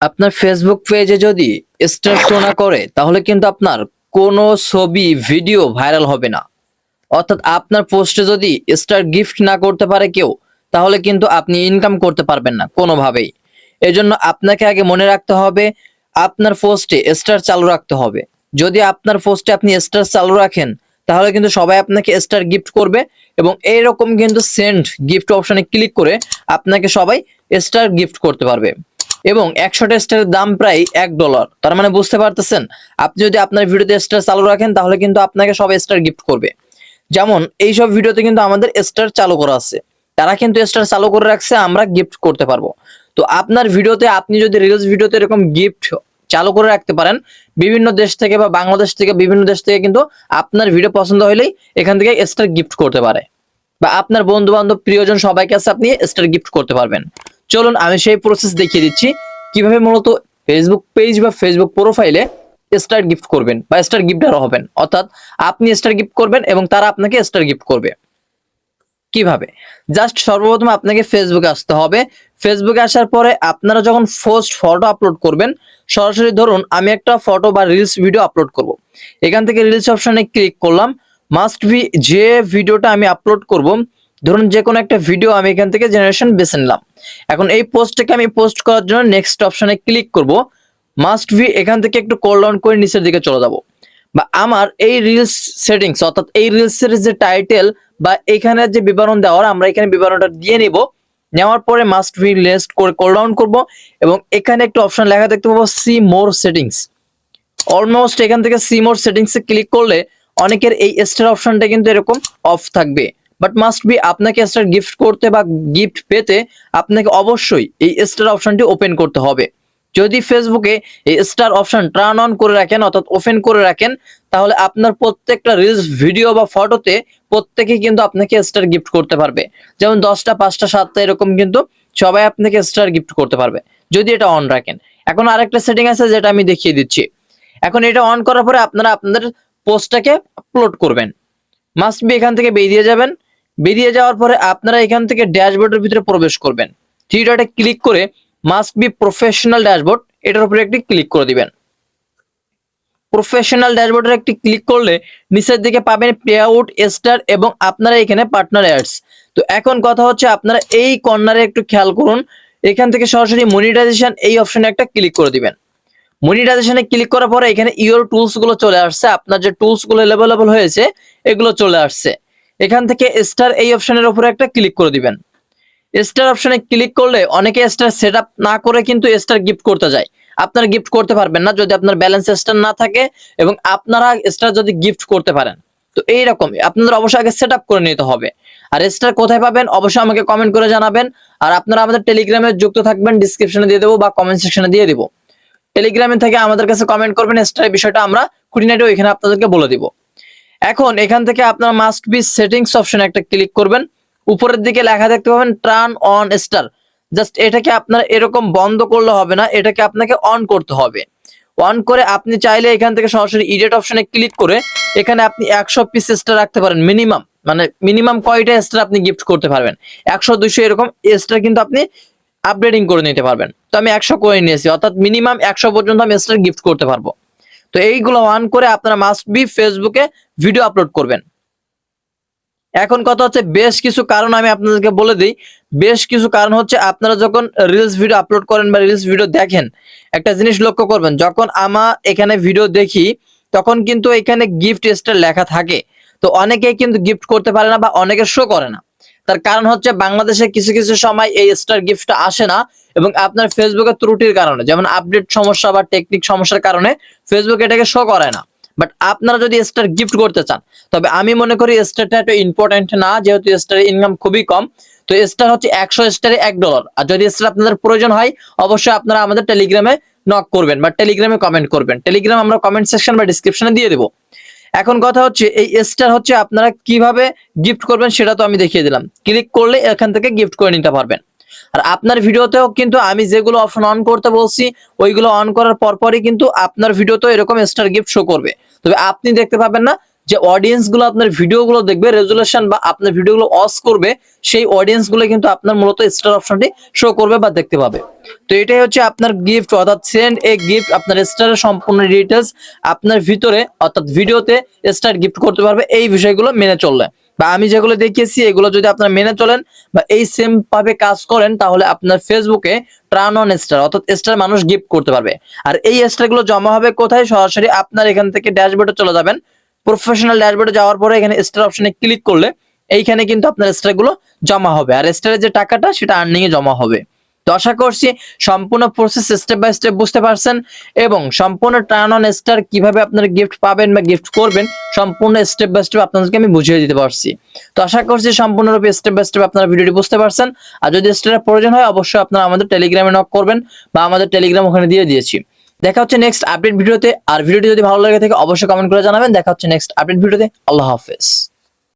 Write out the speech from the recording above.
আপনার ফেসবুক পেজে যদি স্টার শো না করে, তাহলে কিন্তু আপনার কোনো ছবি ভিডিও ভাইরাল হবে না। অর্থাৎ আপনার পোস্টে যদি স্টার গিফট না করতে পারে কেউ, তাহলে কিন্তু আপনি ইনকাম করতে পারবেন না কোনোভাবেই। এজন্য আপনাকে আগে মনে রাখতে হবে, আপনার পোস্টে স্টার চালু রাখতে হবে। যদি আপনার পোস্টে আপনি স্টার চালু রাখেন, তাহলে কিন্তু সবাই আপনাকে স্টার গিফট করবে এবং এইরকম কিন্তু সেন্ড গিফট অপশনে ক্লিক করে আপনাকে সবাই স্টার গিফট করতে পারবে। এবং একশোটা স্টারের দাম প্রায় এক ডলার তার মানে বুঝতে পারতেছেন? আপনি যদি আপনার ভিডিওতে স্টার চালু রাখেন, তাহলে কিন্তু আপনাকে সবাই স্টার গিফট করবে। যেমন, এইসব ভিডিওতে কিন্তু আমাদের স্টার চালু করা আছে। তারা কিন্তু স্টার চালু করে রাখছে, আমরা গিফট করতে পারব। তো আপনার ভিডিওতে আপনি যদি রিলস ভিডিওতে এরকম গিফট চালু করে রাখতে পারেন, বিভিন্ন দেশ থেকে বা বাংলাদেশ থেকে, বিভিন্ন দেশ থেকে কিন্তু আপনার ভিডিও পছন্দ হলেই এখান থেকে স্টার গিফট করতে পারে। বা আপনার বন্ধু বান্ধব প্রিয়জন সবাইকে আপনি স্টার গিফট করতে পারবেন। চলুন আমি সেই প্রসেস দেখিয়ে দিচ্ছি। কীভাবে মূলত ফেসবুক পেজ বা ফেসবুক প্রোফাইলে স্টার গিফট করবেন বা স্টার গিফটার হবেন। অর্থাৎ আপনি স্টার গিফট করবেন এবং তারা আপনাকে স্টার গিফট করবে। কীভাবে? জাস্ট সর্বপ্রথম আপনাকে ফেসবুকে আসতে হবে। ফেসবুকে আসার পরে আপনারা যখন ফার্স্ট ফটো আপলোড করবেন, সরাসরি ধরুন আমি একটা ফটো বা রিলস ভিডিও আপলোড করব। এখান থেকে রিলস অপশনে ক্লিক করলাম। মাস্ট বি যে ভিডিওটা আমি আপলোড করব ধরুন যে কোনো একটা ভিডিও আমি এখান থেকে জেনারেশন বেছে নিলাম। এখন এই পোস্টটাকে আমি পোস্ট করার জন্য নেক্সট অপশনে ক্লিক করব। মাস্ট ভি এখান থেকে একটু কল ডাউন করে নিচের দিকে চলে যাব। বা আমার এই রিলস সেটিংস অর্থাৎ এই রিলসের যে টাইটেল বা এখানে যে বিবরণ দেওয়ার আমরা এখানে বিবরণটা দিয়ে নিব। নেওয়ার পরে মাস্ট ভি লিস্ট করে কল ডাউন করব এবং এখানে একটা অপশন লেখা দেখতে পাবো সি মোর সেটিংস অলমোস্ট এখান থেকে সি মোর সেটিংস ক্লিক করলে অনেকের এই স্টার অপশনটা কিন্তু এরকম অফ থাকবে। বাট মাস্ট বি আপনাকে স্টার গিফট করতে বা গিফট পেতে আপনাকে অবশ্যই এই স্টার অপশনটি ওপেন করতে হবে। যদি ফেসবুকে এই স্টার অপশন টার্ন অন করে রাখেন, অর্থাৎ ওপেন করে রাখেন, তাহলে আপনার প্রত্যেকটা রিলস ভিডিও বা ফটোতে প্রত্যেকে কিন্তু আপনাকে স্টার গিফট করতে পারবে। যেমন দশটা, পাঁচটা, সাতটা, এরকম কিন্তু সবাই আপনাকে স্টার গিফট করতে পারবে। যদি এটা অন রাখেন। এখন আরেকটা সেটিং আছে যেটা আমি দেখিয়ে দিচ্ছি। এখন এটা অন করার পরে আপনারা আপনাদের পোস্টটাকে আপলোড করবেন। মাস্ট বি এখান থেকে বেরিয়ে যাবেন। বেরিয়ে যাওয়ার পরে আপনারা এখান থেকে ড্যাশবোর্ডের ভিতরে প্রবেশ করবেন। থ্রি ডটে ক্লিক করে মাস্ট বি প্রফেশনাল ড্যাশবোর্ড এটার উপরে একটি ক্লিক করে দিবেন। প্রফেশনাল ড্যাশবোর্ডের একটি ক্লিক করলে নিচের দিকে পাবেন পে আউট স্টার এবং আপনারা এখানে পার্টনার অ্যাডস তো এখন কথা হচ্ছে আপনারা এই কর্নারে একটু খেয়াল করুন, এখান থেকে সরাসরি মনিটাইজেশন এই অপশনে একটা ক্লিক করে দিবেন। মনিটাইজেশনে ক্লিক করার পরে এখানে ইওর টুলসগুলো চলে আসছে, আপনার যে টুলসগুলো অ্যাভেলেবল হয়েছে, এগুলো চলে আসছে। এখান থেকে স্টার এই অপশনের উপরে একটা ক্লিক করে দিবেন। স্টার অপশনে ক্লিক করলে অনেকে স্টার সেট না করে কিন্তু স্টার গিফট করতে যায়। আপনারা গিফট করতে পারবেন না যদি আপনার ব্যালেন্স স্টার না থাকে এবং আপনারা স্টার যদি গিফট করতে পারেন। তো এইরকমই, আপনাদের অবশ্যই আগে সেট করে নিতে হবে। আর স্টার কোথায় পাবেন অবশ্যই আমাকে কমেন্ট করে জানাবেন। আর আপনারা আমাদের টেলিগ্রামে যুক্ত থাকবেন ডিসক্রিপশনে দিয়ে দেবো বা কমেন্ট সেকশনে দিয়ে দিব। টেলিগ্রামে থেকে আমাদের কাছে কমেন্ট করবেন স্টারের বিষয়টা আমরা খুঁটিনাটিও এখানে আপনাদেরকে বলে দিব। এখন এখান থেকে আপনার মাস্ট বি সেটিংস অপশন একটা ক্লিক করবেন। উপরের দিকে লেখা দেখতে পাবেন টার্ন অন স্টার জাস্ট এটাকে আপনার এরকম বন্ধ করলে হবে না, এটাকে আপনাকে অন করতে হবে। অন করে আপনি চাইলে এখান থেকে সরাসরি ইডিট অপশনে ক্লিক করে এখানে আপনি একশো পিস স্টার রাখতে পারেন মিনিমাম মানে মিনিমাম কয়টা স্টার আপনি গিফট করতে পারবেন? একশো, দুইশো এরকম স্টার কিন্তু আপনি আপডেটিং করে নিতে পারবেন। তো আমি একশো করে নিয়েছি, অর্থাৎ মিনিমাম একশো পর্যন্ত আমি স্টার গিফট করতে পারব। তো এইগুলো অন করে আপনারা মাস্ট বি ফেসবুকে ভিডিও আপলোড করবেন। এখন কথা হচ্ছে, বেশ কিছু কারণ আমি আপনাদেরকে বলে দিই। বেশ কিছু কারণ হচ্ছে, আপনারা যখন রিলস ভিডিও আপলোড করেন বা রিলস ভিডিও দেখেন, একটা জিনিস লক্ষ্য করবেন, যখন আমার এখানে ভিডিও দেখি, তখন কিন্তু এখানে গিফট স্টার লেখা থাকে। তো অনেকেই কিন্তু গিফট করতে পারে না বা অনেকে শো করে না। তার কারণ হচ্ছে বাংলাদেশে কিছু কিছু সময় এই স্টার গিফটটা আসে না এবং আপনার ফেসবুকের ত্রুটির কারণে, যেমন আপডেট সমস্যা বা টেকনিক সমস্যার কারণে ফেসবুক এটাকে শো করে না। বাট আপনারা যদি স্টার গিফট করতে চান, তবে আমি মনে করি স্টারটা একটু ইম্পর্টেন্ট না, যেহেতু স্টারের ইনকাম খুবই কম, তো স্টার হচ্ছে একশো স্টারে এক ডলার আর যদি স্টার আপনাদের প্রয়োজন হয়, অবশ্যই আপনারা আমাদের টেলিগ্রামে নক করবেন বা টেলিগ্রামে কমেন্ট করবেন। টেলিগ্রাম আমরা কমেন্ট সেকশন বা ডিসক্রিপশনে দিয়ে দেবো। এখন কথা হচ্ছে, এই স্টার হচ্ছে আপনারা কীভাবে গিফট করবেন সেটা তো আমি দেখিয়ে দিলাম। ক্লিক করলে এখান থেকে গিফট করে নিতে পারবেন। আর আপনার ভিডিওতেও কিন্তু আমি যেগুলো অপশন অন করতে বলছি, ওইগুলো অন করার পরপরই কিন্তু আপনার ভিডিওতেও এরকম স্টার গিফট শো করবে। তবে আপনি দেখতে পাবেন না যে অডিয়েন্সগুলো আপনার ভিডিও গুলো দেখবে রেজুলেশন বা আপনার ভিডিও গুলো অস করবে, সেই অডিয়েন্সগুলো কিন্তু আপনার মূলত স্টার অপশনটি শো করবে বা দেখতে পাবে। তো এটাই হচ্ছে আপনার গিফট অর্থাৎ সেন্ড এ গিফট আপনার স্টারের সম্পূর্ণ ডিটেলস আপনার ভিতরে, অর্থাৎ ভিডিওতে স্টার গিফট করতে পারবে এই বিষয়গুলো মেনে চললে। বা আমি যেগুলো দেখিয়েছি, এগুলো যদি আপনারা মেনে চলেন বা এই সেম ভাবে কাজ করেন, তাহলে আপনার ফেসবুকে ট্রান অন স্টার অর্থাৎ স্টার মানুষ গিফট করতে পারবে। আর এই স্টারগুলো জমা হবে কোথায়? সরাসরি আপনার এখান থেকে ড্যাশবোর্ডে চলে যাবেন। প্রফেশনাল ড্যাশবোর্ডে যাওয়ার পরে এখানে স্টার অপশনে ক্লিক করলে, এইখানে কিন্তু আপনার স্টারগুলো জমা হবে। আর স্টারের যে টাকাটা, সেটা আর্নিং এ জমা হবে। তো আশা করছি, সম্পূর্ণ প্রসেস স্টেপ বাই স্টেপ বুঝতে পারছেন এবং সম্পূর্ণ টার্ন অন স্টার কীভাবে আপনারা গিফট পাবেন বা গিফট করবেন, সম্পূর্ণ স্টেপ বাই স্টেপ আপনাদেরকে আমি বুঝিয়ে দিতে পারছি। তো আশা করছি, সম্পূর্ণরূপে স্টেপ বাই স্টেপ আপনারা ভিডিওটি বুঝতে পারছেন। আর যদি স্টারের প্রয়োজন হয়, অবশ্যই আপনারা আমাদের টেলিগ্রামে নক করবেন বা আমাদের টেলিগ্রাম ওখানে দিয়ে দিয়েছি। দেখা হচ্ছে নেক্সট আপডেট ভিডিওতে। আর ভিডিওটি যদি ভালো লাগে থাকে, অবশ্যই কমেন্ট করে জানাবেন। দেখা হচ্ছে নেক্সট আপডেট ভিডিওতে। আল্লাহ হাফেজ।